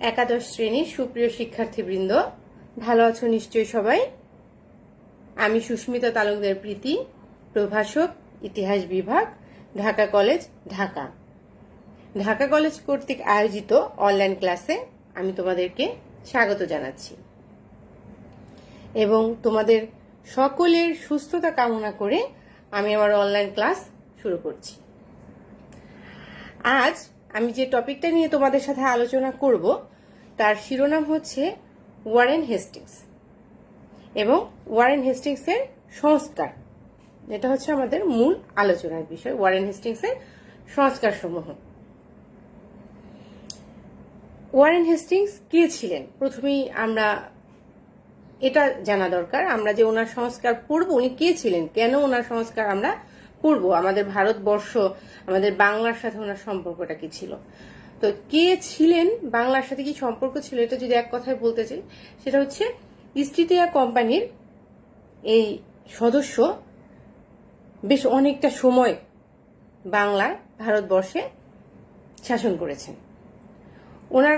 একাদশ শ্রেণির সুপ্রিয় শিক্ষার্থীবৃন্দ, ভালো আছো নিশ্চয়ই সবাই? আমি সুস্মিতা তালুকদার প্রীতি, প্রভাষক, ইতিহাস বিভাগ, ঢাকা কলেজ, ঢাকা। ঢাকা কলেজ কর্তৃক আয়োজিত অনলাইন ক্লাসে আমি তোমাদেরকে স্বাগত জানাচ্ছি। এবং তোমাদের সকলের সুস্থতা কামনা করে আমি আমার অনলাইন ক্লাস শুরু করছি। আজ আমি যে টপিকটা নিয়ে তোমাদের সাথে আলোচনা করব তার শিরোনাম হচ্ছে ওয়ারেন হেস্টিংস এবং ওয়ারেন হেস্টিংসের সংস্কার এটা হচ্ছে আমাদের মূল আলোচনার বিষয়, ওয়ারেন হেস্টিংসের সংস্কার সমূহ ওয়ারেন হেস্টিংস কে ছিলেন? প্রথমেই আমরা এটা জানা দরকার, আমরা যে ওনার সংস্কার পড়ব, উনি কে ছিলেন? কেন ওনার সংস্কার আমরা পড়ব? আমাদের ভারতবর্ষ, আমাদের বাংলার সাথে ওনার সম্পর্কটা কি ছিল? তো কে ছিলেন? বাংলার সাথে কি সম্পর্ক ছিল? এটা যদি এক কথায় বলতে চাই, সেটা হচ্ছে ইস্ট ইন্ডিয়া কোম্পানির এই সদস্য বেশ অনেকটা সময় বাংলার ভারতবর্ষে শাসন করেছেন। ওনার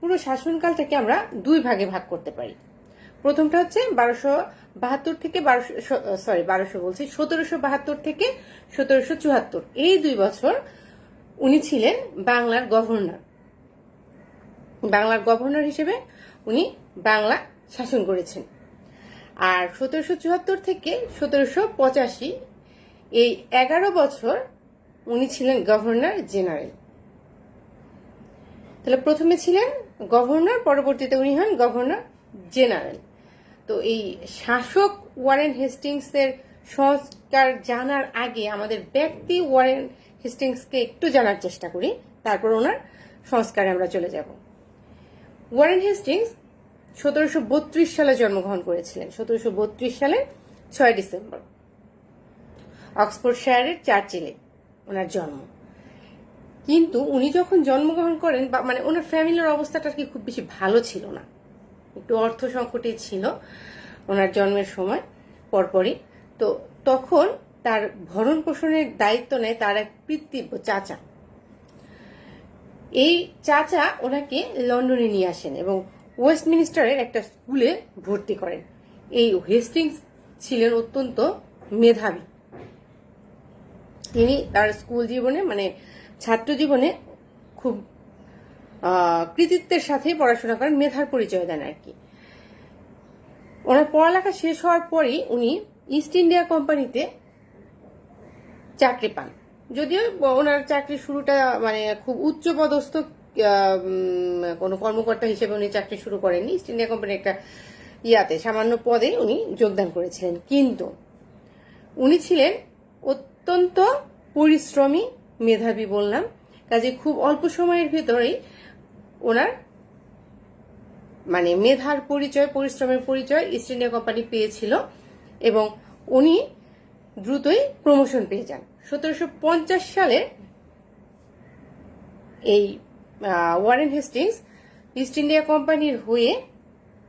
পুরো শাসনকালটাকে আমরা দুই ভাগে ভাগ করতে পারি। প্রথমটা হচ্ছে বারোশো বাহাত্তর থেকে বারোশো সরি, বারোশো বলছি, সতেরোশো বাহাত্তর থেকে সতেরোশো চুয়াত্তর। এই দুই বছর উনি ছিলেন বাংলার গভর্নর। বাংলার গভর্নর হিসেবে উনি বাংলা শাসন করেছেন। আর সতেরোশো চুয়াত্তর থেকে সতেরোশো পঁচাশি, এই এগারো বছর উনি ছিলেন গভর্নর জেনারেল। তাহলে প্রথমে ছিলেন গভর্নর, পরবর্তীতে উনি হন গভর্নর জেনারেল। তো এই শাসক ওয়ারেন হেস্টিংসের সংস্কার জানার আগে আমাদের ব্যক্তি ওয়ারেন হেস্টিংসকে একটু জানার চেষ্টা করি, তারপর ওনার সংস্কারে আমরা চলে যাব। ওয়ারেন হেস্টিংস সতেরোশো বত্রিশ সালে জন্মগ্রহণ করেছিলেন, সতেরোশো বত্রিশ সালে ছয় ডিসেম্বর। অক্সফোর্ডশায়ারের চার্চিলে ওনার জন্ম। কিন্তু উনি যখন জন্মগ্রহণ করেন, বা মানে ওনার ফ্যামিলির অবস্থাটা আর কি খুব বেশি ভালো ছিল না। একটু অর্থ সংকটে ছিল ওনার জন্মের সময়, পরপরই। তো তখন তার ভরণ পোষণের দায়িত্ব নেয় তার এক পিতৃব্য চাচা। এই চাচা ওনাকে লন্ডনে নিয়ে আসেন এবং ওয়েস্টমিনিস্টারের একটা স্কুলে ভর্তি করেন। এই হেস্টিংস ছিলেন অত্যন্ত মেধাবী। তিনি তার স্কুল জীবনে মানে ছাত্র জীবনে খুব কৃতিত্বের সাথে পড়াশোনা করেন, মেধার পরিচয় দেন আর কি। ওনার পড়ালেখা শেষ হওয়ার পরই উনি ইস্ট ইন্ডিয়া কোম্পানিতে চাকরি পান। যদিও ওনার চাকরি শুরুটা মানে খুব উচ্চ পদস্থ কোনো কর্মকর্তা হিসেবে উনি চাকরি শুরু করেননি। ইস্ট ইন্ডিয়া কোম্পানির একটা ইয়াতে সামান্য পদে উনি যোগদান করেছিলেন। কিন্তু উনি ছিলেন অত্যন্ত পরিশ্রমী মেধাবী বললাম। কাজে খুব অল্প সময়ের ভেতরেই ওনার মানে মেধার পরিচয়, পরিশ্রমের পরিচয় ইস্ট ইন্ডিয়া কোম্পানি পেয়েছিল এবং উনি দ্রুতই প্রমোশন পেয়ে যান। সতেরোশো পঞ্চাশ সালে এই ওয়ারেন হেস্টিংস ইস্ট ইন্ডিয়া কোম্পানির হয়ে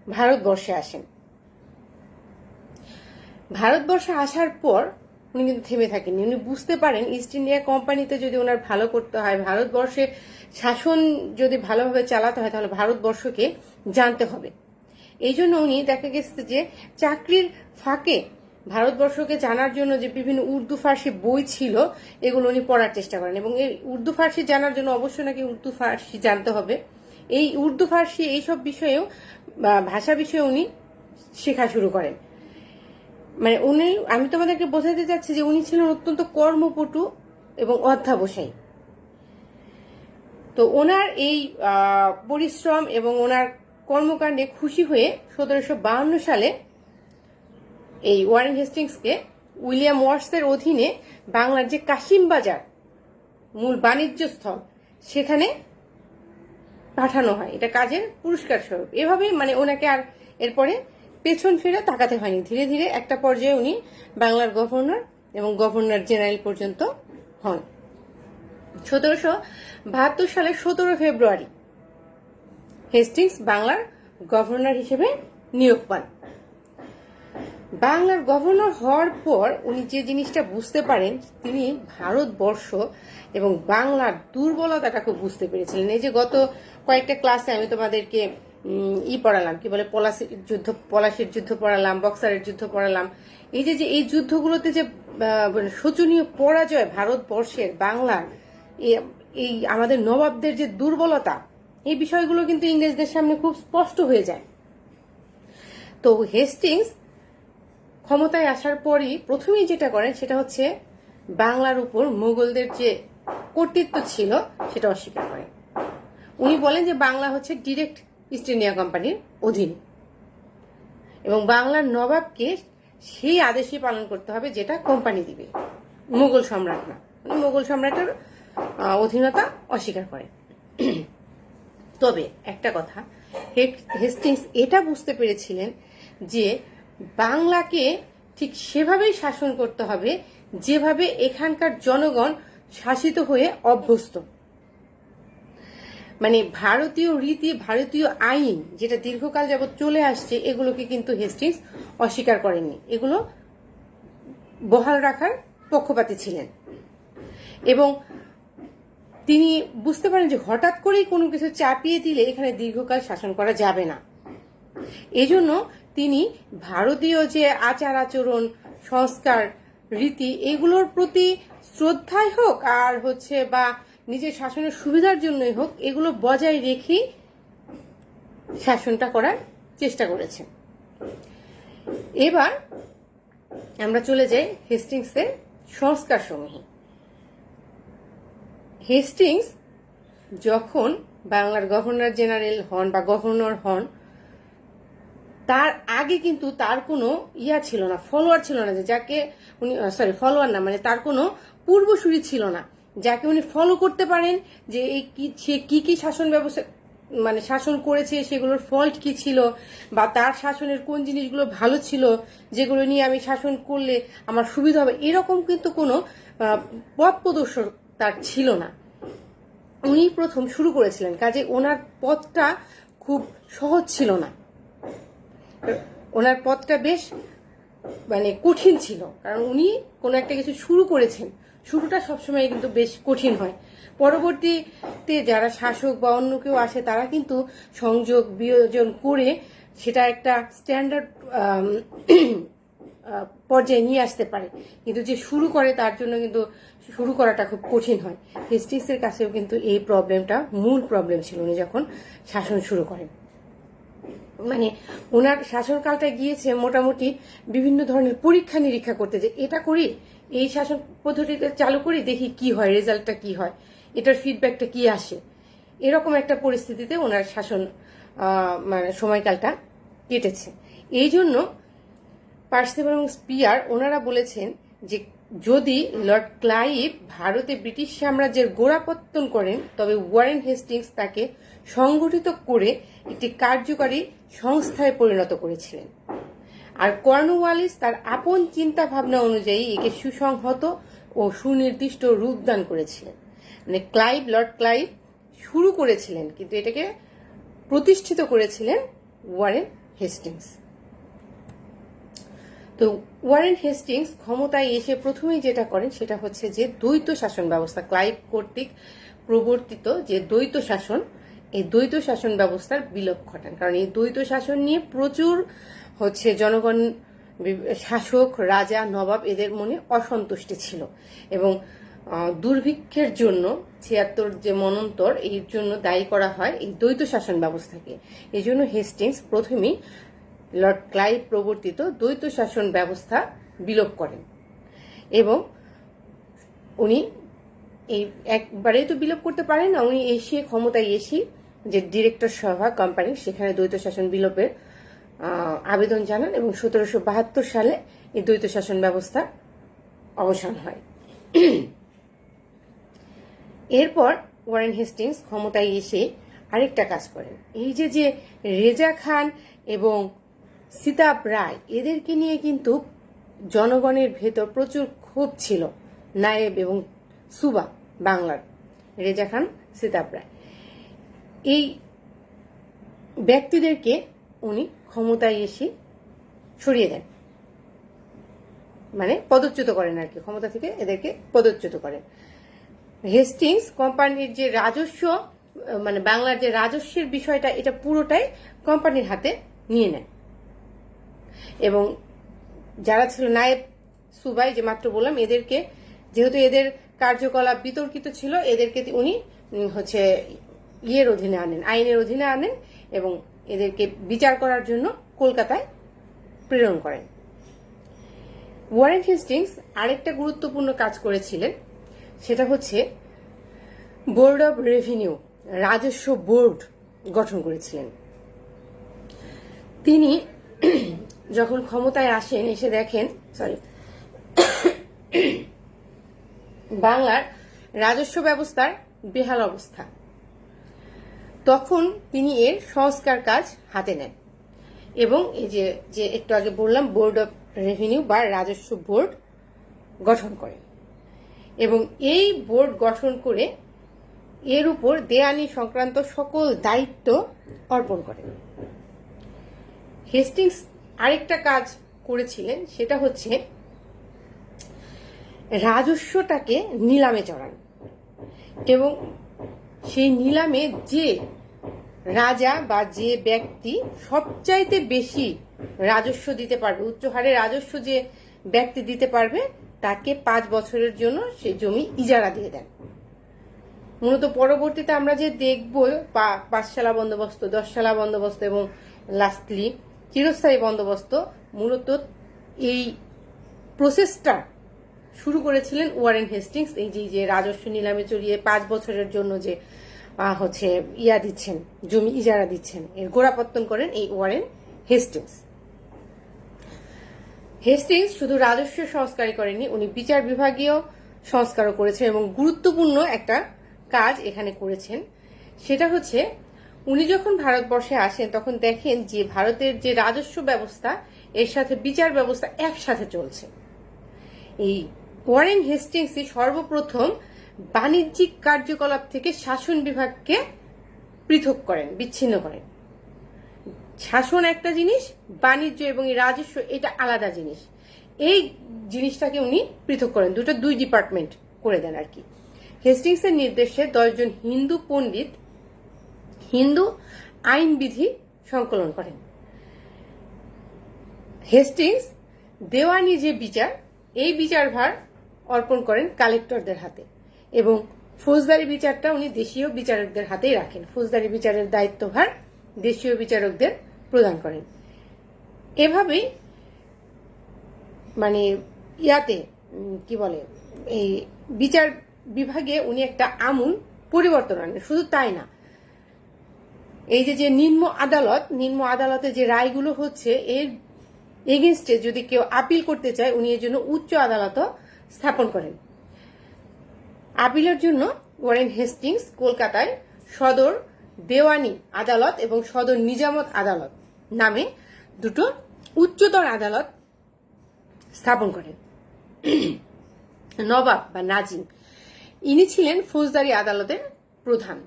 ভারতবর্ষে আসেন। ভারতবর্ষে আসার পর উনি কিন্তু থেমে থাকেননি উনি বুঝতে পারেন ইস্ট ইন্ডিয়া কোম্পানিতে যদি ওনার ভালো করতে হয়, ভারতবর্ষে শাসন যদি ভালোভাবে চালাতে হয়, তাহলে ভারতবর্ষকে জানতে হবে। এই জন্য উনি দেখা গেছে যে চাকরির ফাঁকে ভারতবর্ষকে জানার জন্য যে বিভিন্ন উর্দু ফার্সি বই ছিল, এগুলো উনি পড়ার চেষ্টা করেন। এবং এই উর্দু ফার্সি জানার জন্য অবশ্যই নাকি উর্দু ফার্সি জানতে হবে। এই উর্দু ফার্সি, এইসব বিষয়েও ভাষা বিষয়ে উনি শেখা শুরু করেন। মানে উনি, আমি তোমাদেরকে বোঝাতে চাচ্ছি যে উনি ছিলেন অত্যন্ত কর্মপটু এবং অধ্যাবসায়ী। তো ওনার এই পরিশ্রম এবং ওনার কর্মকাণ্ডে খুশি হয়ে সতেরোশো সালে এই ওয়ারেন হেস্টিংসকে উইলিয়াম ওয়ার্সের অধীনে বাংলার যে কাশিম বাজার, মূল বাণিজ্য স্থল, সেখানে পাঠানো হয়। এটা কাজের পুরস্কার স্বরূপ। এভাবেই মানে ওনাকে আর এরপরে পেছন ফিরে তাকাতে হয়নি। ধীরে ধীরে একটা পর্যায়ে উনি বাংলার গভর্নর এবং গভর্নর জেনারেল পর্যন্ত হন। সতেরোশো বাহাত্তর সালের সতেরো ফেব্রুয়ারি হেস্টিংস বাংলার গভর্নর হিসেবে নিয়োগ পান। বাংলার গভর্নর হওয়ার পর উনি যে জিনিসটা বুঝতে পারেন, তিনি ভারতবর্ষ এবং বাংলার দুর্বলতাটা খুব বুঝতে পেরেছিলেন। এই যে গত কয়েকটা ক্লাসে আমি তোমাদেরকে ই পড়ালাম, কি বলে, পলাশির যুদ্ধ পলাশির যুদ্ধ পড়ালাম, বক্সারের যুদ্ধ পড়ালাম। এই যে যে এই যুদ্ধগুলোতে যে মানে শোচনীয় পরাজয় ভারতবর্ষের, বাংলার এই আমাদের নবাবদের যে দুর্বলতা, এই বিষয়গুলো কিন্তু ইংরেজদের সামনে খুব স্পষ্ট হয়ে যায়। তো হেস্টিংস ক্ষমতায় আসার পরই প্রথমেই যেটা করেন সেটা হচ্ছে বাংলার উপর মুঘলদের যে কর্তৃত্ব ছিল সেটা অস্বীকার করেন। উনি বলেন যে বাংলা হচ্ছে ডিরেক্ট ইস্ট ইন্ডিয়া কোম্পানির অধীন। এবং বাংলার নবাবকে সেই আদেশই পালন করতে হবে যেটা কোম্পানি দিবে মুঘল সম্রাট না মুঘল সম্রাটের অধীনতা অস্বীকার করে। তবে একটা কথা হেস্টিংস এটা বুঝতে পেরেছিলেন যে বাংলাকে ঠিক সেভাবেই শাসন করতে হবে যেভাবে এখানকার জনগণ শাসিত হয়ে অভ্যস্ত। মানে ভারতীয় রীতি, ভারতীয় আইন যেটা দীর্ঘকাল যাবৎ চলে আসছে, এগুলোকে কিন্তু হেস্টিংস অস্বীকার করেননি। এগুলো বহাল রাখার পক্ষপাতী ছিলেন। এবং তিনি বুঝতে পারেন যে হঠাৎ করেই কোনো কিছু চাপিয়ে দিলে এখানে দীর্ঘকাল শাসন করা যাবে না। এজন্য তিনি ভারতীয় যে আচার আচরণ, সংস্কার, রীতি, এগুলোর প্রতি শ্রদ্ধাই হোক আর হচ্ছে বা নিজের শাসনের সুবিধার জন্যই হোক, এগুলো বজায় রেখেই শাসনটা করার চেষ্টা করেছেন এবার আমরা চলে যাই হেস্টিংসের সংস্কার সমূহে। হেস্টিংস যখন বাংলার গভর্নর জেনারেল হন বা গভর্নর হন তার আগে কিন্তু তার কোনো ইয়া ছিল না ফলোয়ার ছিল না যে যাকে উনি সরি ফলোয়ার না মানে তার কোনো পূর্বসূরি ছিল না, যাকে উনি ফলো করতে পারেন যে এই কি, সে কি কি শাসন ব্যবস্থা মানে শাসন করেছে, সেগুলোর ফল্ট কি ছিল, বা তার শাসনের কোন জিনিসগুলো ভালো ছিল, যেগুলো নিয়ে আমি শাসন করলে আমার সুবিধা হবে, এরকম কিন্তু কোনো পথ প্রদর্শক তার ছিল না। উনি প্রথম শুরু করেছিলেন, কাজে ওনার পথটা খুব সহজ ছিল না। ওনার পথটা বেশ মানে কঠিন ছিল। কারণ উনি কোনো একটা কিছু শুরু করেছেন। শুরুটা সবসময় কিন্তু বেশ কঠিন হয়। পরবর্তীতে যারা শাসক বা অন্য কেউ আসে, তারা কিন্তু সংযোগ, বিয়োজন করে সেটা একটা স্ট্যান্ডার্ড পর্যায়ে নিয়ে আসতে পারে। কিন্তু যে শুরু করে, তার জন্য কিন্তু শুরু করাটা খুব কঠিন হয়। হেস্টিংসের কাছেও কিন্তু এই প্রবলেমটা মূল প্রবলেম ছিল, উনি যখন শাসন শুরু করেন। মানে ওনার শাসনকালটা গিয়েছে মোটামুটি বিভিন্ন ধরনের পরীক্ষা নিরীক্ষা করতে যে এটা করি, এই শাসন পদ্ধতিতে চালু করি, দেখি কি হয়, রেজাল্টটা কি হয়, এটার ফিডব্যাকটা কি আসে। এরকম একটা পরিস্থিতিতে ওনার শাসন মানে সময়কালটা কেটেছে। এই জন্য পার্সেম এবং স্পিয়ার ওনারা বলেছেন যে যদি লর্ড ক্লাইভ ভারতে ব্রিটিশ সাম্রাজ্যের গোড়াপত্তন করেন, তবে ওয়ারেন হেস্টিংস তাকে সংগঠিত করে একটি কার্যকারী সংস্থায় পরিণত করেছিলেন। আর কর্নওয়ালিস তার আপন চিন্তা ভাবনা অনুযায়ী একে সুসংহত ও সুনির্দিষ্ট রূপদান করেছিলেন। মানে ক্লাইভ, লর্ড ক্লাইভ শুরু করেছিলেন, কিন্তু এটাকে প্রতিষ্ঠিত করেছিলেন ওয়ারেন হেস্টিংস। তো ওয়ারেন হেস্টিংস ক্ষমতায় এসে প্রথমেই যেটা করেন সেটা হচ্ছে যে দ্বৈত শাসন ব্যবস্থা, ক্লাইভ কর্তৃক প্রবর্তিত যে দ্বৈত শাসন, এই দ্বৈত শাসন ব্যবস্থার বিলোপ ঘটান। কারণ এই দ্বৈত শাসন নিয়ে প্রচুর হচ্ছে জনগণ শাসক, রাজা, নবাব এদের মনে অসন্তুষ্টি ছিল। এবং দুর্ভিক্ষের জন্য ছিয়াত্তর যে মনন্তর, এর জন্য দায়ী করা হয় এই দ্বৈত শাসন ব্যবস্থাকে। এই জন্য হেস্টিংস প্রথমেই লর্ড ক্লাইভ প্রবর্তিত দ্বৈত শাসন ব্যবস্থা বিলোপ করেন। এবং উনি এই একবারেই তো বিলোপ করতে পারেন না, উনি এসে ক্ষমতায় এসে যে ডিরেক্টর সভা কোম্পানি সেখানে দ্বৈত শাসন বিলোপের আবেদন জানান এবং সতেরোশো বাহাত্তর সালে এই দ্বৈত শাসন ব্যবস্থা অবসান হয়। এরপর ওয়ারেন হেস্টিংস ক্ষমতায় এসে আরেকটা কাজ করেন। এই যে যে রেজা খান এবং সীতাব রায়, এদেরকে নিয়ে কিন্তু জনগণের ভেতর প্রচুর ক্ষোভ ছিল, নায়েব এবং সুবা বাংলার, রেজা খান, সীতাব রায়। এই ব্যক্তিদেরকে উনি ক্ষমতায় এসে সরিয়ে দেন মানে পদচ্যুত করেন আর কি, ক্ষমতা থেকে এদেরকে পদচ্যুত করেন। হেস্টিংস কোম্পানির যে রাজস্ব মানে বাংলার যে রাজস্বের বিষয়টা, এটা পুরোটাই কোম্পানির হাতে নিয়ে নেয় এবং যারা ছিল নায়েব সুবাই, যে মাত্র বললাম, এদেরকে, যেহেতু এদের কার্যকলাপ বিতর্কিত ছিল, এদেরকে উনি হচ্ছে ইয়ের অধীনে আনেন, আইনের অধীনে আনেন এবং এদেরকে বিচার করার জন্য কলকাতায় প্রেরণ করেন। ওয়ারেন হেস্টিংস আরেকটা গুরুত্বপূর্ণ কাজ করেছিলেন, সেটা হচ্ছে বোর্ড অব রেভিনিউ, রাজস্ব বোর্ড গঠন করেছিলেন। তিনি যখন ক্ষমতায় আসেন, এসে দেখেন সরি বাংলার রাজস্ব ব্যবস্থার বেহাল অবস্থা। তখন তিনি এর সংস্কার কাজ হাতে নেন। এবং এই যে যে একটু আগে বললাম, বোর্ড অফ রেভিনিউ বা রাজস্ব বোর্ড গঠন করেন। এবং এই বোর্ড গঠন করে এর উপর দেয়ানি সংক্রান্ত সকল দায়িত্ব অর্পণ করেন। হেস্টিংস আরেকটা কাজ করেছিলেন, সেটা হচ্ছে রাজস্বটাকে নিলামে চড়ান। এবং সেই নিলামে যে রাজা বা যে ব্যক্তি সবচাইতে বেশি রাজস্ব দিতে পারবে, উচ্চ হারে রাজস্ব যে ব্যক্তি দিতে পারবে, তাকে পাঁচ বছরের জন্য সেই জমি ইজারা দিয়ে দেন। মূলত পরবর্তীতে আমরা যে দেখব পাঁচশালা বন্দোবস্ত, দশশালা বন্দোবস্ত এবং লাস্টলি চিরস্থায়ী বন্দোবস্ত মূলত এই প্রসেসটা শুরু করেছিলেন ওয়ারেন হেস্টিংস, এই যে যে রাজস্ব নিলামে চড়িয়ে পাঁচ বছরের জন্য যে হচ্ছে ইয়া দিচ্ছেন, জমি ইজারা দিচ্ছেন, এর গোড়াপত্তন করেন এই ওয়ারেন হেস্টিংস। হেস্টিংস শুধু রাজস্ব সংস্কারই করেনি উনি বিচার বিভাগীয় সংস্কারও করেছেন এবং গুরুত্বপূর্ণ একটা কাজ এখানে করেছেন, সেটা হচ্ছে উনি যখন ভারতবর্ষে আসেন, তখন দেখেন যে ভারতের যে রাজস্ব ব্যবস্থা, এর সাথে বিচার ব্যবস্থা একসাথে চলছে। এই ওয়ারেন হেস্টিংসই সর্বপ্রথম বাণিজ্যিক কার্যকলাপ থেকে শাসন বিভাগকে পৃথক করেন, বিচ্ছিন্ন করেন। শাসন একটা জিনিস, বাণিজ্য এবং রাজস্ব এটা আলাদা জিনিস। এই জিনিসটাকে উনি পৃথক করেন, দুটো দুই ডিপার্টমেন্ট করে দেন আর কি। হেস্টিংসের নির্দেশে দশজন হিন্দু পণ্ডিত হিন্দু আইনবিধি সংকলন করেন। হেস্টিংস, দেওয়ানি যে বিচার, এই বিচারভার অর্পণ করেন কালেক্টরদের হাতে এবং ফৌজদারি বিচারটা উনি দেশীয় বিচারকদের হাতেই রাখেন। ফৌজদারি বিচারের দায়িত্বভার দেশীয় বিচারকদের প্রদান করেন। এভাবেই মানে ইয়াতে কি বলে, এই বিচার বিভাগে উনি একটা আমূল পরিবর্তন আনেন। শুধু তাই না এই যে যে নিম্ন আদালত, নিম্ন আদালতে যে রায়গুলো হচ্ছে, এর এগেনস্টে যদি কেউ আপিল করতে চায়, উনি এর জন্য উচ্চ আদালতও স্থাপন করেন। আপিলের জন্য ওয়ারেন হেস্টিংস, কলকাতায় সদর দেওয়ানি আদালত এবং সদর নিজামত আদালত নামে দুটো উচ্চতর আদালত স্থাপন করেন। নবাব বা নাজিম, ইনি ছিলেন ফৌজদারি আদালতের প্রধান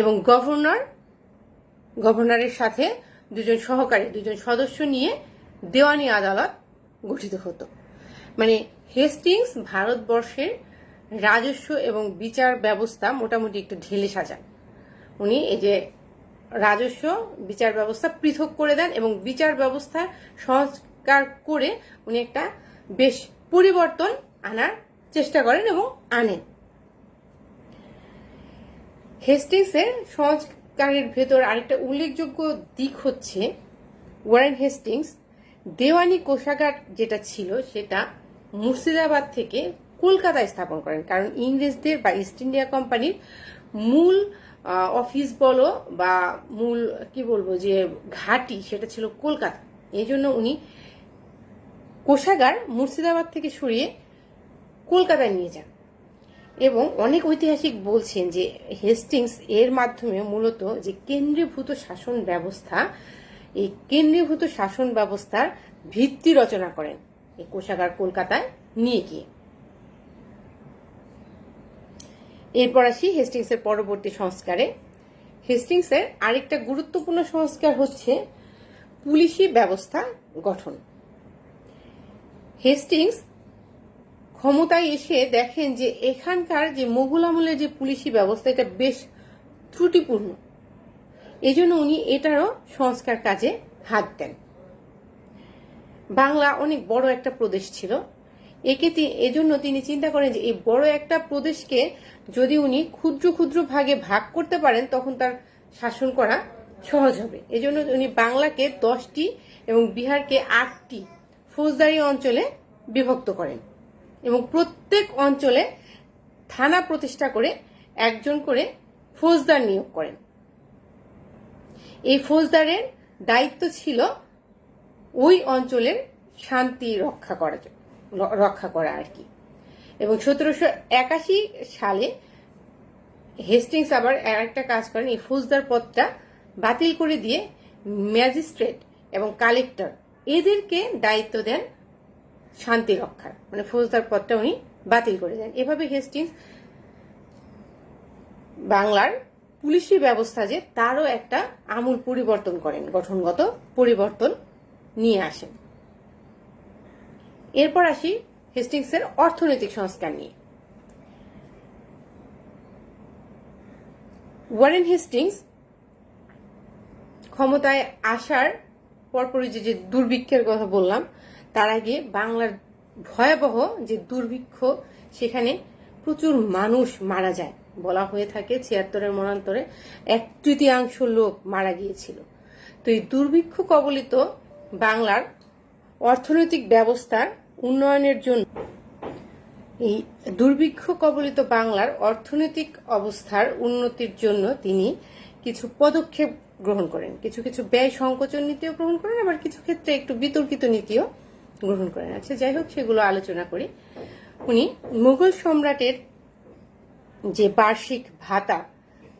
এবং গভর্নর গভর্নরের সাথে দুজন সহকারী, দুজন সদস্য নিয়ে দেওয়ানি আদালত গঠিত হতো। মানে হেস্টিংস ভারতবর্ষের রাজস্ব এবং বিচার ব্যবস্থা মোটামুটি একটু ঢেলে সাজান। উনি এই যে রাজস্ব, বিচার ব্যবস্থা পৃথক করে দেন এবং বিচার ব্যবস্থা সংস্কার করে উনি একটা বেশ পরিবর্তন আনার চেষ্টা করেন এবং আনেন। হেস্টিংসের সংস্কারের ভেতর আরেকটা উল্লেখযোগ্য দিক হচ্ছে ওয়ারেন হেস্টিংস দেওয়ানি কোষাগার যেটা ছিল সেটা মুর্শিদাবাদ থেকে কলকাতায় স্থাপন করেন। কারণ ইংরেজদের বা ইস্ট ইন্ডিয়া কোম্পানির মূল অফিস বলো বা মূল, কি বলব, যে ঘাঁটি সেটা ছিল কলকাতা। এই জন্য উনি কোষাগার মুর্শিদাবাদ থেকে সরিয়ে কলকাতায় নিয়ে যান। এবং অনেক ঐতিহাসিক বলছেন যে হেস্টিংস এর মাধ্যমে মূলত যে কেন্দ্রীভূত শাসন ব্যবস্থা, এই কেন্দ্রীভূত শাসন ব্যবস্থার ভিত্তি রচনা করেন এই কোষাগার কলকাতায় নিয়ে গিয়ে। এরপর আসি হেস্টিংসের পরবর্তী সংস্কারে। হেস্টিংসের আরেকটা গুরুত্বপূর্ণ সংস্কার হচ্ছে পুলিশি ব্যবস্থা গঠন। হেস্টিংস ক্ষমতায় এসে দেখেন যে এখানকার যে মোগল আমলের যে পুলিশি ব্যবস্থা, এটা বেশ ত্রুটিপূর্ণ। এই জন্য উনি এটারও সংস্কার কাজে হাত দেন। বাংলা অনেক বড় একটা প্রদেশ ছিল। একে এজন্য তিনি চিন্তা করেন যে এই বড় একটা প্রদেশকে যদি উনি ক্ষুদ্র ক্ষুদ্র ভাগে ভাগ করতে পারেন, তখন তার শাসন করা সহজ হবে। এজন্য উনি বাংলাকে দশটি এবং বিহারকে আটটি ফৌজদারি অঞ্চলে বিভক্ত করেন। এবং প্রত্যেক অঞ্চলে থানা প্রতিষ্ঠা করে একজন করে ফৌজদার নিয়োগ করেন। এই ফৌজদারের দায়িত্ব ছিল ওই অঞ্চলের শান্তি রক্ষা করা রক্ষা করা আর কি। এবং সতেরোশো একাশি সালে হেস্টিংস আবার একটা কাজ করেন, এই ফৌজদার পদটা বাতিল করে দিয়ে ম্যাজিস্ট্রেট এবং কালেক্টর এদেরকে দায়িত্ব দেন শান্তি রক্ষার মানে ফৌজদার পদটা উনি বাতিল করে দেন। এভাবে হেস্টিংস বাংলার পুলিশি ব্যবস্থা যে, তারও একটা আমূল পরিবর্তন করেন, গঠনগত পরিবর্তন নিয়ে আসেন। এরপর আসি হেস্টিংসের অর্থনৈতিক সংস্কার নিয়ে। ওয়ারেন হেস্টিংস ক্ষমতায় আসার পরপরই যে দুর্ভিক্ষের কথা বললাম তার আগে বাংলার ভয়াবহ যে দুর্ভিক্ষ, সেখানে প্রচুর মানুষ মারা যায় বলা হয়ে থাকে ছিয়াত্তরের মনান্তরে। এক তৃতীয়াংশ লোক মারা গিয়েছিল। তো এই দুর্ভিক্ষ কবলিত বাংলার অর্থনৈতিক ব্যবস্থার উন্নয়নের জন্য এই দুর্ভিক্ষ কবলিত বাংলার অর্থনৈতিক অবস্থার উন্নতির জন্য তিনি কিছু পদক্ষেপ গ্রহণ করেন। কিছু কিছু ব্যয় সংকোচন নীতিও গ্রহণ করেন, আবার কিছু ক্ষেত্রে একটু বিতর্কিত নীতিও গ্রহণ করেন। আচ্ছা যাই হোক, সেগুলো আলোচনা করি। উনি মুঘল সম্রাটের যে বার্ষিক ভাতা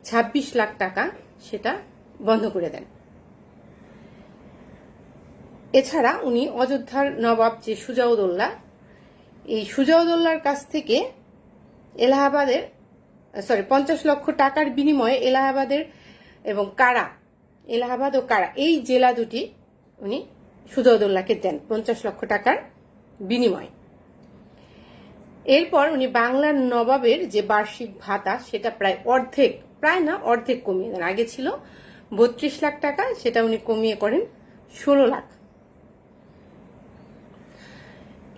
২৬ লাখ টাকা, সেটা বন্ধ করে দেন। এছাড়া উনি অযোধ্যার নবাব যে সুজাউদৌল্লা, এই সুজাউদৌল্লার কাছ থেকে এলাহাবাদের সরি পঞ্চাশ লক্ষ টাকার বিনিময়ে এলাহাবাদের এবং কারা, এলাহাবাদ ও কারা, এই জেলা দুটি উনি সুজাউদৌল্লাকে দেন পঞ্চাশ লক্ষ টাকার বিনিময়ে। এরপর উনি বাংলার নবাবের যে বার্ষিক ভাতা, সেটা প্রায় অর্ধেক, প্রায় না, অর্ধেক কমিয়ে দেন। আগে ছিল বত্রিশ লাখ টাকা, সেটা উনি কমিয়ে করেন ষোলো লাখ।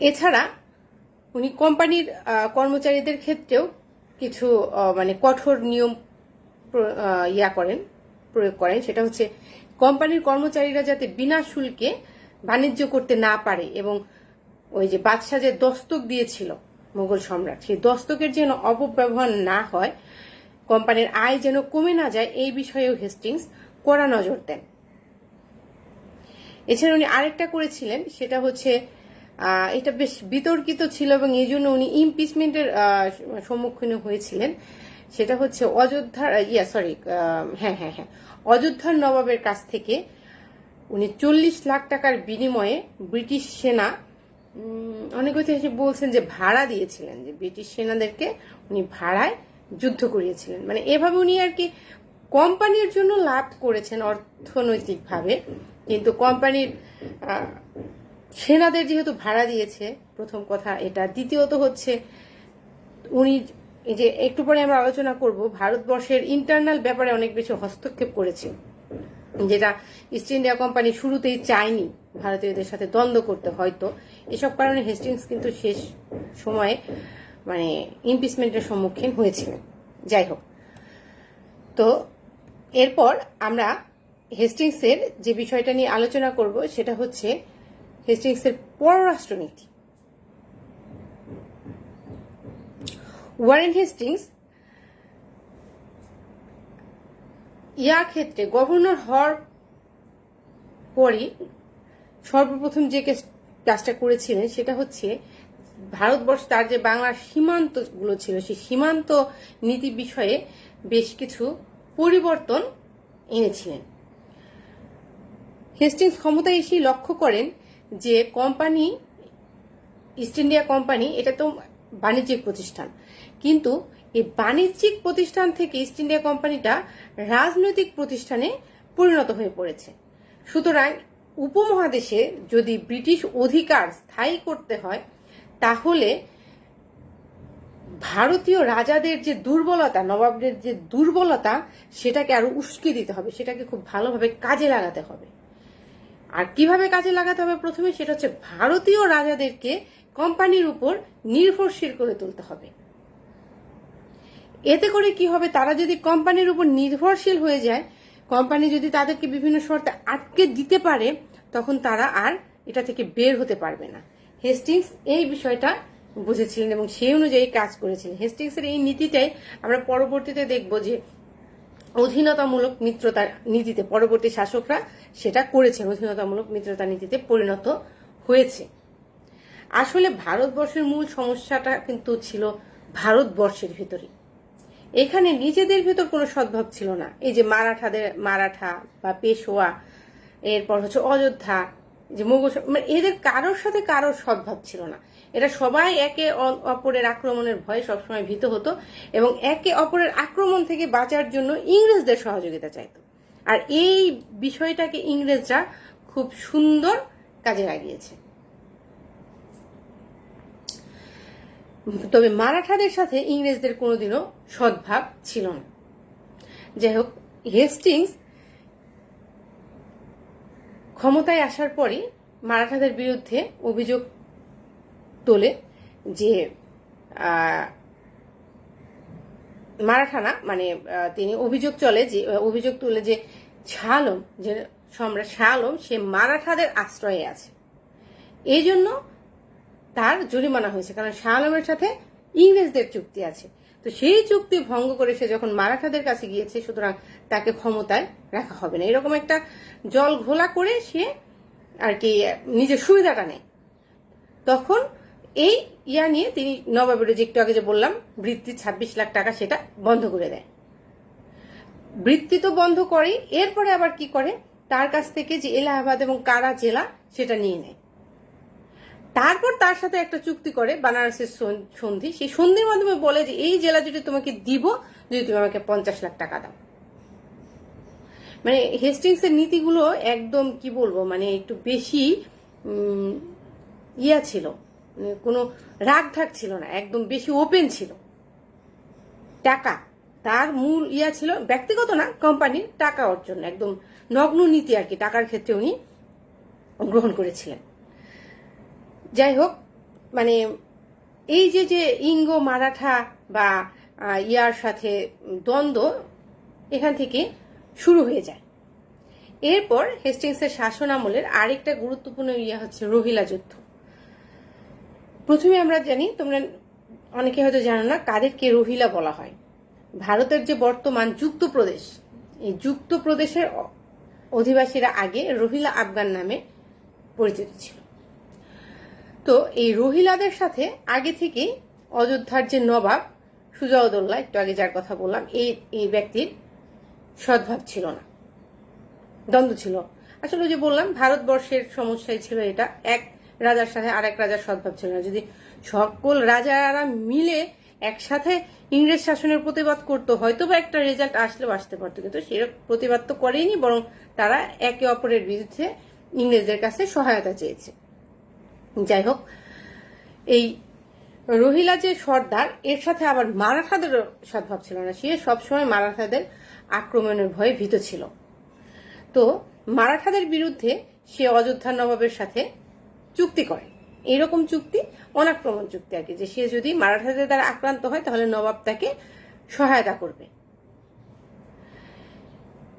এছাড়া উনি কোম্পানির কর্মচারীদের ক্ষেত্রেও কিছু মানে কঠোর নিয়ম ইয়া করেন, প্রয়োগ করেন। সেটা হচ্ছে কোম্পানির কর্মচারীরা যাতে বিনা শুল্কে বাণিজ্য করতে না পারে এবং ওই যে বাদশাহ যে দস্তক দিয়েছিল মোগল সম্রাট, সেই দস্তকের যেন অপব্যবহার না হয়, কোম্পানির আয় যেন কমে না যায়, এই বিষয়েও হেস্টিংস কড়া নজর দেন। এছাড়া উনি আরেকটা করেছিলেন, সেটা হচ্ছে এটা বেশ বিতর্কিত ছিল এবং এই জন্য উনি ইমপিচমেন্টের সম্মুখীন হয়েছিলেন। সেটা হচ্ছে অযোধ্যার, ইয়া সরি হ্যাঁ হ্যাঁ হ্যাঁ অযোধ্যার নবাবের কাছ থেকে উনি চল্লিশ লাখ টাকার বিনিময়ে ব্রিটিশ সেনা অনেক ঐতিহাসিক বলছেন যে ভাড়া দিয়েছিলেন, যে ব্রিটিশ সেনাদেরকে উনি ভাড়ায় যুদ্ধ করিয়েছিলেন। মানে এভাবে উনি আর কি কোম্পানির জন্য লাভ করেছেন অর্থনৈতিকভাবে, কিন্তু কোম্পানির সেনাদের যেহেতু ভাড়া দিয়েছে, প্রথম কথা এটা। দ্বিতীয়ত হচ্ছে উনি যে একটু পরে আমরা আলোচনা করব, ভারতবর্ষের ইন্টারনাল ব্যাপারে অনেক বেশি হস্তক্ষেপ করেছে যেটা ইস্ট ইন্ডিয়া কোম্পানি শুরুতেই চায়নি ভারতীয়দের সাথে দ্বন্দ্ব করতে, হয়তো। এসব কারণে হেস্টিংস কিন্তু শেষ সময়ে মানে ইমপিচমেন্টের সম্মুখীন হয়েছিলেন যাই হোক। তো, এরপর আমরা হেস্টিংসের যে বিষয়টা নিয়ে আলোচনা করব, সেটা হচ্ছে হেস্টিংসের পররাষ্ট্রনীতি। ওয়ারেন হেস্টিংস ইয়া ক্ষেত্রে গভর্নর হওয়ার পরই সর্বপ্রথম যে কাজটা করেছিলেন সেটা হচ্ছে ভারতবর্ষ তার যে বাংলার সীমান্তগুলো ছিল, সেই সীমান্ত নীতি বিষয়ে বেশ কিছু পরিবর্তন এনেছিলেন। হেস্টিংস ক্ষমতায় এসেই লক্ষ্য করেন যে কোম্পানি, ইস্ট ইন্ডিয়া কোম্পানি, এটা তো বাণিজ্যিক প্রতিষ্ঠান। কিন্তু এই বাণিজ্যিক প্রতিষ্ঠান থেকে ইস্ট ইন্ডিয়া কোম্পানিটা রাজনৈতিক প্রতিষ্ঠানে পরিণত হয়ে পড়েছে। সুতরাং উপমহাদেশে যদি ব্রিটিশ অধিকার স্থায়ী করতে হয়, তাহলে ভারতীয় রাজাদের যে দুর্বলতা, নবাবদের যে দুর্বলতা, সেটাকে আরও উস্কে দিতে হবে, সেটাকে খুব ভালোভাবে কাজে লাগাতে হবে। আর কীভাবে কাজে লাগাতে হবে প্রথমে? সেটা হচ্ছে ভারতীয় রাজাদেরকে কোম্পানির উপর নির্ভরশীল করে তুলতে হবে। এতে করে কি হবে, তারা যদি কোম্পানির উপর নির্ভরশীল হয়ে যায়, কোম্পানি যদি তাদেরকে বিভিন্ন শর্তে আটকে দিতে পারে, তখন তারা আর এটা থেকে বের হতে পারবে না। হেস্টিংস এই বিষয়টা বুঝেছিলেন এবং সেই অনুযায়ী কাজ করেছিলেন। হেস্টিংসের এই নীতিটাই আমরা পরবর্তীতে দেখব যে অধীনতামূলক মিত্রতা নীতিতে পরবর্তী শাসকরা সেটা করেছেন, অধীনতামূলক মিত্রতা নীতিতে পরিণত হয়েছে। আসলে ভারতবর্ষের মূল সমস্যাটা কিন্তু ছিল ভারতবর্ষের ভিতরে এখানে নিজেদের ভেতর কোনো সদ্ভাব ছিল না। এই যে মারাঠাদের মারাঠা বা পেশোয়া, এরপর হচ্ছে অযোধ্যা, যে মোগল স- মানে এদের কারোর সাথে কারোর সদ্ভাব ছিল না। এরা সবাই একে অপরের আক্রমণের ভয়ে সবসময় ভীত হতো এবং একে অপরের আক্রমণ থেকে বাঁচার জন্য ইংরেজদের সহযোগিতা চাইতো। আর এই বিষয়টাকে ইংরেজরা খুব সুন্দর কাজে লাগিয়েছে। তবে মারাঠাদের সাথে ইংরেজদের কোনোদিনও সদ্ভাব ছিল না। যাই হোক হেস্টিংস ক্ষমতায় আসার পরই মারাঠাদের বিরুদ্ধে অভিযোগ তোলে যে আহ, মারাঠা না মানে তিনি অভিযোগ চলে যে অভিযোগ তুলে যে শাহ আলম যে সম্রাট শাহ আলম সে মারাঠাদের আশ্রয়ে আছে। এই জন্য তার জরিমানা হয়েছে, কারণ শাহ আলমের সাথে ইংরেজদের চুক্তি আছে। তো সেই চুক্তি ভঙ্গ করে সে যখন মারাঠাদের কাছে গিয়েছে, সুতরাং তাকে ক্ষমতায় রাখা হবে না। এরকম একটা জল ঘোলা করে সে আর কি নিজের সুবিধাটা নেয়। তখন এই ইয়া নিয়ে তিনি নবাবের যে একটু আগে যে বললাম, বৃত্তি ছাব্বিশ লাখ টাকা সেটা বন্ধ করে দেয়। বৃত্তি তো বন্ধ করেই, এরপরে আবার কি করে? তার কাছ থেকে যে এলাহাবাদ এবং কারা জেলা, সেটা নিয়ে নেয়। তারপর তার সাথে একটা চুক্তি করে বানারসের সন- সন্ধি। সেই সন্ধির মাধ্যমে বলে যে, এই জেলা যদি তোমাকে দিব, যদি তুমি আমাকে পঞ্চাশ লাখ টাকা দাও। মানে হেস্টিংস এর নীতিগুলো একদম, কি বলব মানে একটু বেশি ইয়া ছিল। মানে কোনো রাগ ঢাক ছিল না, একদম বেশি ওপেন ছিল। টাকা। তার মূল ইয়া ছিল, ব্যক্তিগত না কোম্পানির টাকা অর্জন, একদম নগ্ন নীতি আর কি। টাকার ক্ষেত্রে উনি গ্রহণ করেছিলেন। যাই হোক মানে এই যে যে ইঙ্গ মারাঠা বা ইয়ার সাথে দ্বন্দ্ব এখান থেকে শুরু হয়ে যায়। এরপর হেস্টিংসের শাসন আমলের আরেকটা গুরুত্বপূর্ণ ইয়া হচ্ছে রোহিলা যুদ্ধ। প্রথমে আমরা জানি, তোমরা অনেকে হয়তো জানো না, কাদেরকে রোহিলা বলা হয়। ভারতের যে বর্তমান যুক্ত প্রদেশ এই যুক্ত প্রদেশের অধিবাসীরা আগে রোহিলা আফগান নামে পরিচিত ছিল। তো এই রোহিলাদের সাথে আগে থেকে অযোধ্যার যে নবাব, সুজাউদ্দৌলা, একটু আগে যার কথা বললাম, এই এই ব্যক্তির সদ্ভাব ছিল না। দ্বন্দ্ব ছিল। আসলে যে বললাম, ভারতবর্ষের সমস্যাই ছিল এটা। এক রাজার সাথে আর এক রাজার সদ্ভাব ছিল না। যদি সকল রাজারা মিলে একসাথে ইংরেজ শাসনের প্রতিবাদ করতো হয়তো বা একটা রেজাল্ট আসলেও আসতে পারতো, কিন্তু সেরকম প্রতিবাদ তো করেনি বরং তারা একে অপরের বিরুদ্ধে ইংরেজদের কাছে সহায়তা চেয়েছে। যাই হোক এই রোহিলা যে সর্দার, এর সাথে আবার মারাঠাদেরও সদ্ভাব ছিল না। সে সবসময় মারাঠাদের আক্রমণের ভয়ে ভীত ছিল। তো মারাঠাদের বিরুদ্ধে সে অযোধ্যার নবাবের সাথে চুক্তি করে। এরকম চুক্তি, অনাক্রমণ চুক্তি আর কি, যে সে যদি মারাঠাদের দ্বারা আক্রান্ত হয়, তাহলে নবাব তাকে সহায়তা করবে।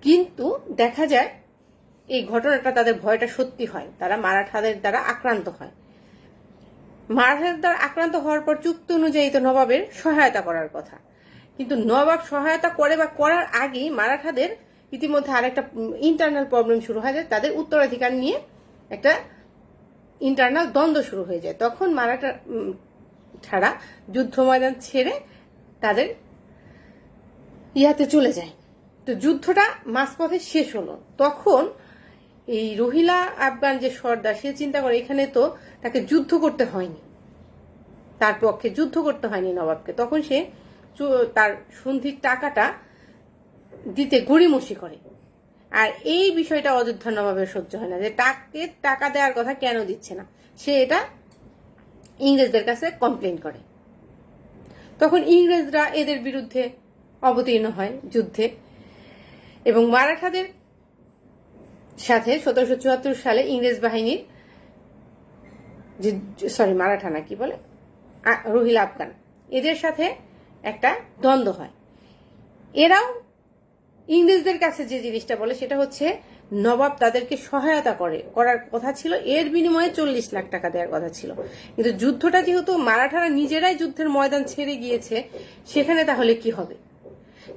কিন্তু দেখা যায়, এই ঘটনাটা তাদের ভয়টা সত্যি হয়। তারা মারাঠাদের দ্বারা আক্রান্ত হয়। মারাঠাদের দ্বারা আক্রান্ত হওয়ার পর চুক্তি অনুযায়ী তো নবাবের সহায়তা করার কথা। কিন্তু নবাব সহায়তা করে বা করার আগেই মারাঠাদের ইতিমধ্যে আরেকটা ইন্টারনাল প্রবলেম শুরু হয় যায় তাদের উত্তরাধিকার নিয়ে একটা ইন্টারনাল দ্বন্দ্ব শুরু হয়ে যায়। তখন মারাঠা ছাড়া যুদ্ধ ময়দান ছেড়ে তাদের ইয়াতে চলে যায়। তো যুদ্ধটা মাঝপথে শেষ হলো। তখন এই রোহিলা আফগান যে সর্দার, সে চিন্তা করে এখানে তো তাকে যুদ্ধ করতে হয়নি। তার পক্ষে যুদ্ধ করতে হয়নি নবাবকে। তখন সে তার সন্ধির টাকাটা দিতে গড়িমসি করে। আর এই বিষয়টা অযোধ্যা নবাবের সহ্য হয় না যে তাকে টাকা দেওয়ার কথা কেন দিচ্ছে না। সে এটা ইংরেজদের কাছে কমপ্লেন করে। তখন ইংরেজরা এদের বিরুদ্ধে অবতীর্ণ হয় যুদ্ধে। এবং মারাঠাদের সাথে সতেরোশো চুয়াত্তর সালে ইংরেজ বাহিনীর যে সরি মারাঠা না, কি বলে? রোহিলা আফগান। এদের সাথে একটা দ্বন্দ্ব হয়। এরাও ইংরেজদের কাছে যে জিনিসটা বলে, সেটা হচ্ছে নবাব তাদেরকে সহায়তা করে, করার কথা ছিল। এর বিনিময়ে চল্লিশ লাখ টাকা দেওয়ার কথা ছিল। কিন্তু যুদ্ধটা যেহেতু মারাঠারা নিজেরাই যুদ্ধের ময়দান ছেড়ে গিয়েছে, সেখানে তাহলে কি হবে?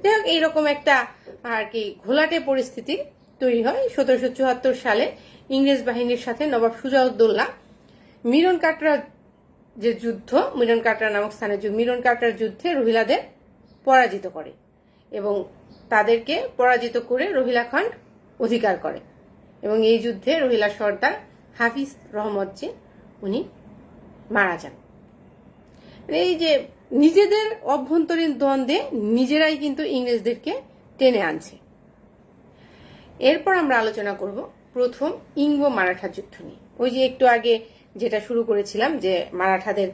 যাই হোক, এইরকম একটা আর কি ঘোলাটে পরিস্থিতি তৈরি হয় সতেরোশো চুয়াত্তর সালে। ইংরেজ বাহিনীর সাথে নবাব সুজাউদ্দৌলা, মিরন কাটরা যে যুদ্ধ, মিরন কাটরা নামক স্থানে মিরন কাটরার যুদ্ধে রোহিলাদের পরাজিত করে এবং তাদেরকে পরাজিত করে রোহিলা খণ্ড অধিকার করে এবং এই যুদ্ধে রোহিলা সর্দার হাফিজ রহমত যে, উনি মারা যান। এই যে নিজেদের অভ্যন্তরীণ দ্বন্দ্বে নিজেরাই কিন্তু ইংরেজদেরকে টেনে আনছে। এরপর আমরা আলোচনা করব প্রথম ইঙ্গ মারাঠা যুদ্ধ নিয়ে। ওই যে একটু আগে যেটা শুরু করেছিলাম যে মারাঠাদের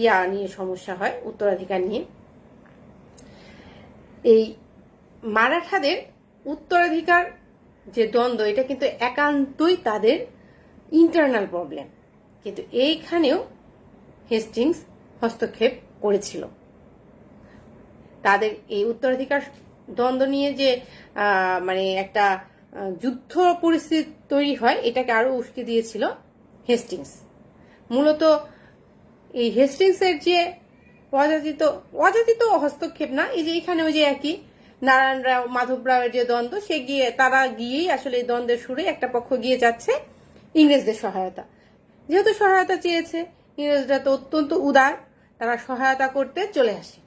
ইয়া নিয়ে সমস্যা হয়, উত্তরাধিকার নিয়ে। এই মারাঠাদের উত্তরাধিকার যে দ্বন্দ্ব, এটা কিন্তু একান্তই তাদের ইন্টারনাল প্রবলেম কিন্তু এইখানেও হেস্টিংস হস্তক্ষেপ করেছিল। তাদের এই উত্তরাধিকার দ্বন্দ্ব নিয়ে যে মানে একটা যুদ্ধ পরিস্থিতি তৈরি হয়, এটাকে আরও উস্কে দিয়েছিল হেস্টিংস। মূলত এই হেস্টিংসের যে অযাচিত অযাচিত হস্তক্ষেপ না, এই যে এখানে ওই যে একই, নারায়ণ রাও, মাধব রাওয়ের যে দ্বন্দ্ব, সে গিয়ে, তারা গিয়েই আসলে এই দ্বন্দ্বের সুরে একটা পক্ষ গিয়ে যাচ্ছে ইংরেজদের সহায়তা। যেহেতু সহায়তা চেয়েছে, ইংরেজরা তো অত্যন্ত উদার, তারা সহায়তা করতে চলে আসে।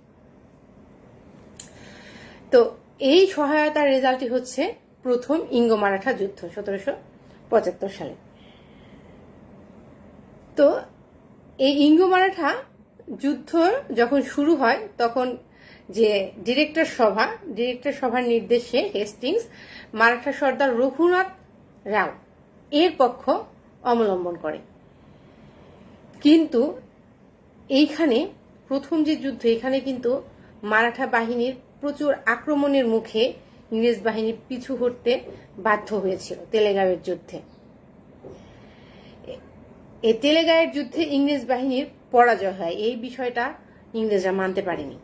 তো এই সহায়তার রেজাল্টই হচ্ছে প্রথম ইঙ্গ মারাঠা যুদ্ধ, সতেরোশো পঁচাত্তর সালে। তো এই ইঙ্গ মারাঠা যুদ্ধ যখন শুরু হয়, তখন যে ডিরেক্টর সভা, ডিরেক্টর সভার নির্দেশে হেস্টিংস, মারাঠা সর্দার রঘুনাথ রাও এর পক্ষ অবলম্বন করে। কিন্তু এইখানে প্রথম যে যুদ্ধ, এখানে কিন্তু মারাঠা বাহিনীর প্রচুর আক্রমণের মুখে ইংরেজ বাহিনী পিছু হটতে বাধ্য হয়েছিল তেলেগাঁওয়ের যুদ্ধে। এই তেলেগাঁয়ের যুদ্ধে ইংরেজ বাহিনীর পরাজয় হয়। এই বিষয়টা ইংরেজরা মানতে পারেনি।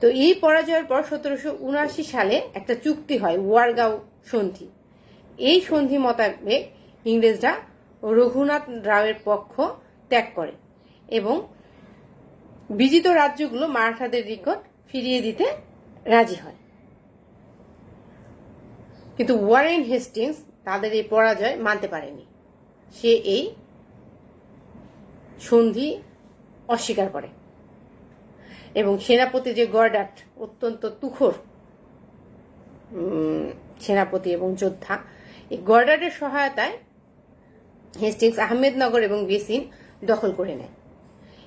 তো এই পরাজয়ের পর সতেরোশো উনআশি সালে একটা চুক্তি হয়, ওয়ারগাঁও সন্ধি। এই সন্ধি মোতাবেক ইংরেজরা রঘুনাথ রাওয়ের পক্ষ ত্যাগ করে এবং বিজিত রাজ্যগুলো মারাঠাদের নিকট ফিরিয়ে দিতে রাজি হয়। কিন্তু ওয়ারেন হেস্টিংস তাদের এই পরাজয় মানতে পারেনি। সে এই সন্ধি অস্বীকার করে। এবং সেনাপতি যে গর্ডাট, অত্যন্ত তুখর সেনাপতি এবং যোদ্ধা, এই গর্ডাটের সহায়তায় হেস্টিংস আহমেদনগর এবং বেসিন দখল করে নেয়।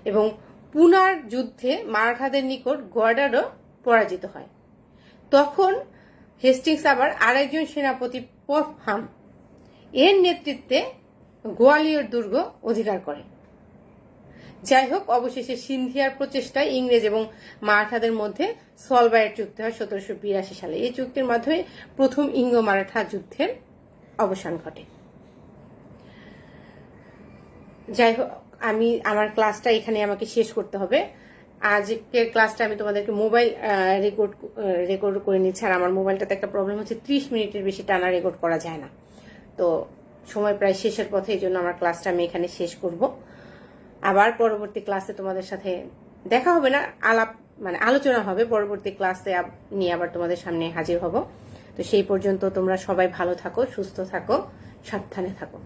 এবং পুনার যুদ্ধে মারাঠাদের নিকট গর্ডারও পরাজিত হয়। তখন হেস্টিংস আবার আরেকজন সেনাপতি পফ হাম। এর নেতৃত্বে গোয়ালিয়র দুর্গ অধিকার করে। যাই হোক অবশেষে সিন্ধিয়ার প্রচেষ্টায় ইংরেজ এবং মারাঠাদের মধ্যে সলবায়ের চুক্তি হয় সতেরোশো বিরাশি সালে। এই চুক্তির মাধ্যমে প্রথম ইঙ্গ মারাঠা যুদ্ধের অবসান ঘটে। যাই হোক আমি, আমার ক্লাসটা এখানে আমাকে শেষ করতে হবে। আজকের ক্লাসটা আমি তোমাদেরকে মোবাইল রেকর্ড রেকর্ড করে নিচ্ছি। আর আমার মোবাইলটাতে একটা প্রবলেম হচ্ছে, ত্রিশ মিনিটের বেশি টানা রেকর্ড করা যায় না। তো সময় প্রায় শেষের পথে এই জন্য আমার ক্লাসটা আমি এখানে শেষ করব। আবার পরবর্তী ক্লাসে তোমাদের সাথে দেখা হবে না, আলাপ মানে আলোচনা হবে। পরবর্তী ক্লাসে নিয়ে আবার তোমাদের সামনে হাজির হব। তো সেই পর্যন্ত তোমরা সবাই ভালো থাকো, সুস্থ থাকো, সাবধানে থাকো।